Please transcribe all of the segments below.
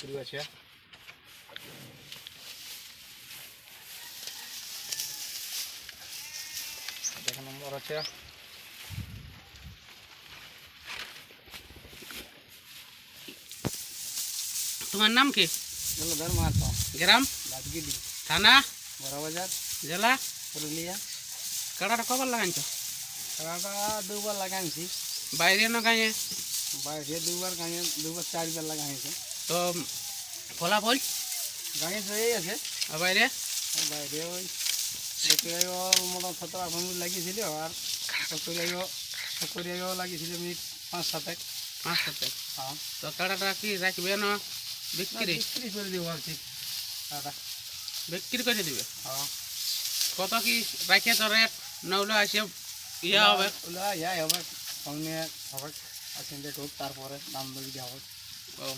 বিক্রি আছে এক নম্বর আছে। তোমার নাম কি? জলধর মাহাতো। গ্রাম? রাজগিরি। থানা? বড়বাজার। জেলা? পুরুলিয়া। কাড়াটা কবার লাগাইছ? খেলাটা দুবার লাগাইছি। বাইরে না গাঁয়ে? বাইরে দুবার গাঁয়ে দুবার চারবার লাগাইছে। তো ফলাফল? গাঁয়ে জয়ই আছে। আর বাইরে? বাইরে ওই চকরিয়াও মোটা সতেরো আঠারো মিনিট লাগিয়েছিল আর চকরিয়াও চকরিয়াও লাগিয়েছিল মিনিট পাঁচ সাতেক। পাঁচ সাথে হ্যাঁ। তো কাড়াটা কি রাখবে না না, বিক্রি বিক্রি করে দিব ভাবছি। দাদা বিক্রি করে দিবে? হ্যাঁ। কত কি রাখে তো রেট? নইলে আসে ইয়ে হবে। ওলা ইয়াই হবে। সামনে হবে। আসেন দেখুক তারপরে দাম দেওয়া হবে। ও।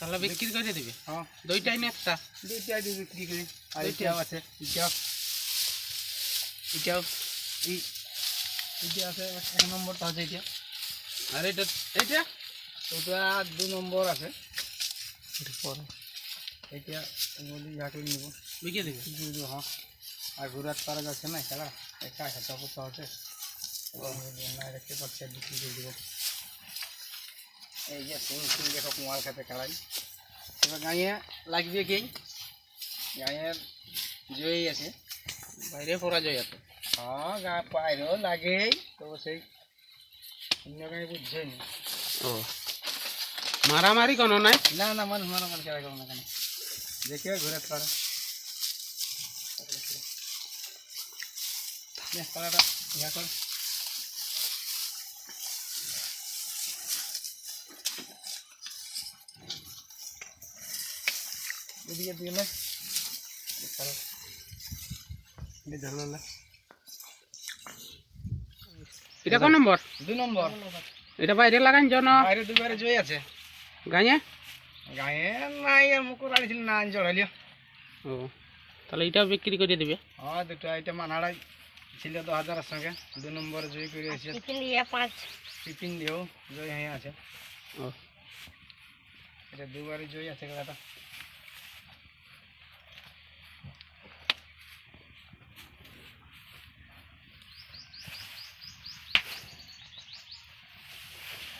তাহলে বিক্রি করে দিবে? হ্যাঁ। দুইটাই না একটা। দুইটা দিয়ে বিক্রি করি। আর? এটাও আছে এটাও। এটাও এই এটা আছে এক নম্বরটা আছে এটা আর এটা এটা ওটা দু নম্বর আছে। পরে। এটা বলি নিব। বিক্রি দিবে? করে দেবো হ্যাঁ। আর ঘুরাত পারা যাচ্ছে না খেলা একা খেতে অবস্থা হচ্ছে না দেখতে পাচ্ছি বিক্রি করে দেবো। এই যে সিং সিং দেখো কুমার খেতে খেলাই। এবার গাঁয়ে লাগবে কি? গাঁয়ের জয়ই আছে। বাইরে পড়া যায় এত হ্যাঁ গা পায়েরও লাগেই তো সেই অন্য গাঁয়ে বুঝছেন ও। মারামারি কোনো নাই? না না মানুষ মারা মানুষ খেলা করব না কেন দেখে ঘুরে পারে খেলাটা ইয়া কর। এদিকে দিয়ে এদিকে এটা কোন নম্বর? দুই নম্বর। এটা বাইরে লাগাইছ না বাইরে দুবারে জয় আছে। গাঁয়ে? গায়ে নাই আর মুকুর আনিছিল না আনি চড়াইলিও ও তাহলে এটাও বিক্রি করে দিবে। হ্যাঁ দুটো আইটেম আনাড়াই ছিল দু হাজারের সঙ্গে। দু নম্বরে জয় করে এসেছে। টিফিন দিয়েও জয় হয়ে আছে। ও। এটা দুবারে জয় আছে কাকাটা তাহলে আমি দেখি হ্যাঁ করতে হুম এটা আছে দু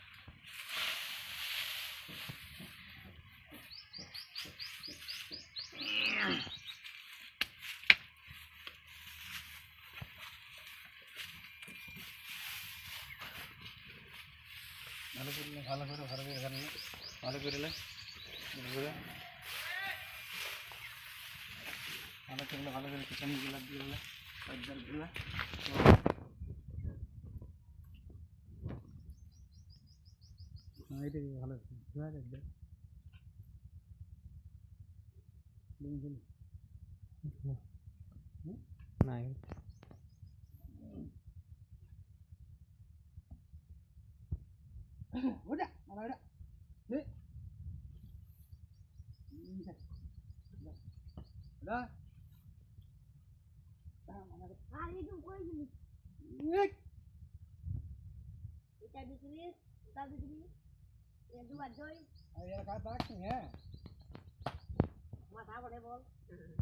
மலைப்பூரில் காலக்கூட வரவே வரல மலைப்பூரில் இருக்கிற மலைப்பூரில் வளர்கிற கிச்சன் இருக்குல்ல பஜ்ஜா இருக்குல்ல ஆயிரத்தி வளர்க்கு நீங்கள் நான் করে নে, ভালো করে পিছনে গুলা দিয়ে নে। একবার ঘুরে। হ্যাঁ, এইটা দিয়ে ভালো আছে। ঘুরে একবার। দিন দিন। নাই ওটা, মারা ওটা। নে। নিচে।